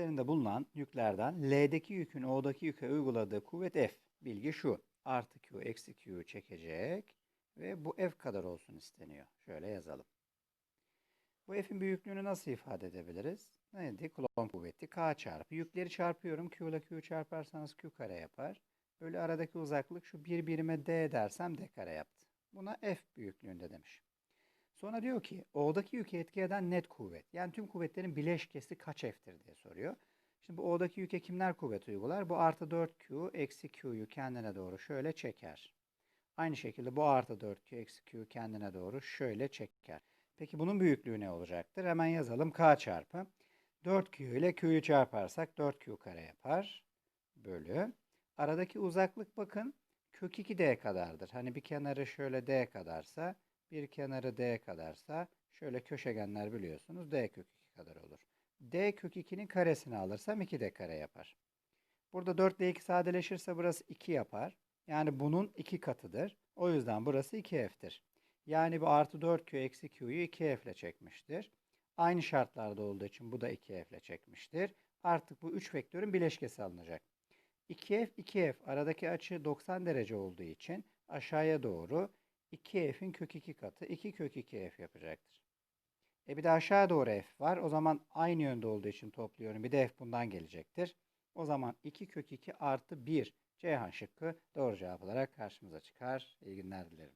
üzerinde bulunan yüklerden L'deki yükün O'daki yüke uyguladığı kuvvet F. Bilgi şu. Artı Q eksi Q'yu çekecek ve bu F kadar olsun isteniyor. Şöyle yazalım. Bu F'in büyüklüğünü nasıl ifade edebiliriz? Neydi? Kulon kuvveti K çarpı. Yükleri çarpıyorum. Q ile Q çarparsanız Q kare yapar. Böyle aradaki uzaklık şu bir birime D dersem D kare yaptı. Buna F büyüklüğünde demiş. Sonra diyor ki O'daki yükü etki eden net kuvvet. Yani tüm kuvvetlerin bileşkesi kaç F'tir diye soruyor. Şimdi bu O'daki yüke kimler kuvvet uygular? Bu artı 4Q eksi Q'yu kendine doğru şöyle çeker. Aynı şekilde bu artı 4Q eksi Q kendine doğru şöyle çeker. Peki bunun büyüklüğü ne olacaktır? Hemen yazalım. K çarpı. 4Q ile Q'yu çarparsak 4Q kare yapar. Bölü. Aradaki uzaklık bakın kök 2D kadardır. Hani bir kenarı şöyle D kadarsa bir kenarı D kadarsa şöyle köşegenler biliyorsunuz D kök 2 kadar olur. D kök 2'nin karesini alırsam 2D kare yapar. Burada 4 ile 2 sadeleşirse burası 2 yapar. Yani bunun 2 katıdır. O yüzden burası 2F'tir. Yani bu artı 4Q eksi Q'yu 2F ile çekmiştir. Aynı şartlarda olduğu için bu da 2F ile çekmiştir. Artık bu 3 vektörün bileşkesi alınacak. 2F, 2F aradaki açı 90 derece olduğu için aşağıya doğru 2F'in kök 2 katı 2 kök 2F yapacaktır. E bir de aşağı doğru F var. O zaman aynı yönde olduğu için topluyorum. Bir de F bundan gelecektir. O zaman 2 kök 2 artı 1 Ceyhan şıkkı doğru cevap olarak karşımıza çıkar. İyi günler dilerim.